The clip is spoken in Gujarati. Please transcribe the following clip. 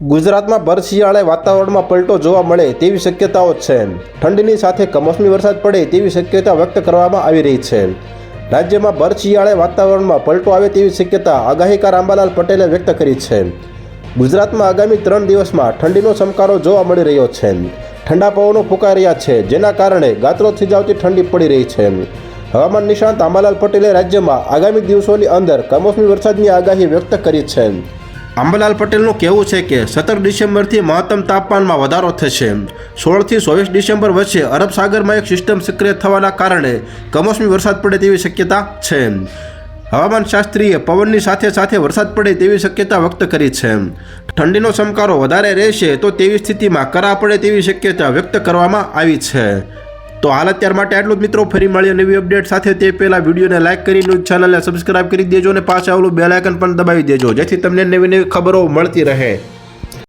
ગુજરાતમાં ભર શિયાળે વાતાવરણમાં પલટો જોવા મળે તેવી શક્યતાઓ છે. ઠંડીની સાથે કમોસમી વરસાદ પડે તેવી શક્યતા વ્યક્ત કરવામાં આવી રહી છે. રાજ્યમાં ભર શિયાળે વાતાવરણમાં પલટો આવે તેવી શક્યતા આગાહીકાર આંબાલાલ પટેલે વ્યક્ત કરી છે. ગુજરાતમાં આગામી ત્રણ દિવસમાં ઠંડીનો ચમકારો જોવા મળી રહ્યો છે. ઠંડા પવનો ફૂંકાઈ રહ્યા છે, જેના કારણે ગાત્રો થીજાવતી ઠંડી પડી રહી છે. હવામાન નિષ્ણાંત આંબાલાલ પટેલે રાજ્યમાં આગામી દિવસોની અંદર કમોસમી વરસાદની આગાહી વ્યક્ત કરી છે. આંબાલાલ પટેલનું કહેવું છે કે સત્તર ડિસેમ્બરથી મહત્તમ તાપમાનમાં વધારો થશે. સોળથી ચોવીસ ડિસેમ્બર વચ્ચે અરબ સાગરમાં એક સિસ્ટમ સક્રિય થવાના કારણે કમોસમી વરસાદ પડે તેવી શક્યતા છે. હવામાન શાસ્ત્રીએ પવનની સાથે સાથે વરસાદ પડે તેવી શક્યતા વ્યક્ત કરી છે. ઠંડીનો ચમકારો વધારે રહેશે તો તેવી સ્થિતિમાં કરા પડે તેવી શક્યતા વ્યક્ત કરવામાં આવી છે. તો હાલ અત્યાર માટે આટલું જ મિત્રો, ફરી મળીએ નવી અપડેટ સાથે. તે પહેલાં વિડીયોને લાઇક કરી, ન્યૂઝ ચેનલને સબસ્ક્રાઇબ કરી દેજો અને પાછા આવેલું બેલાયકન પણ દબાવી દેજો, જેથી તમને નવી નવી ખબરો મળતી રહે.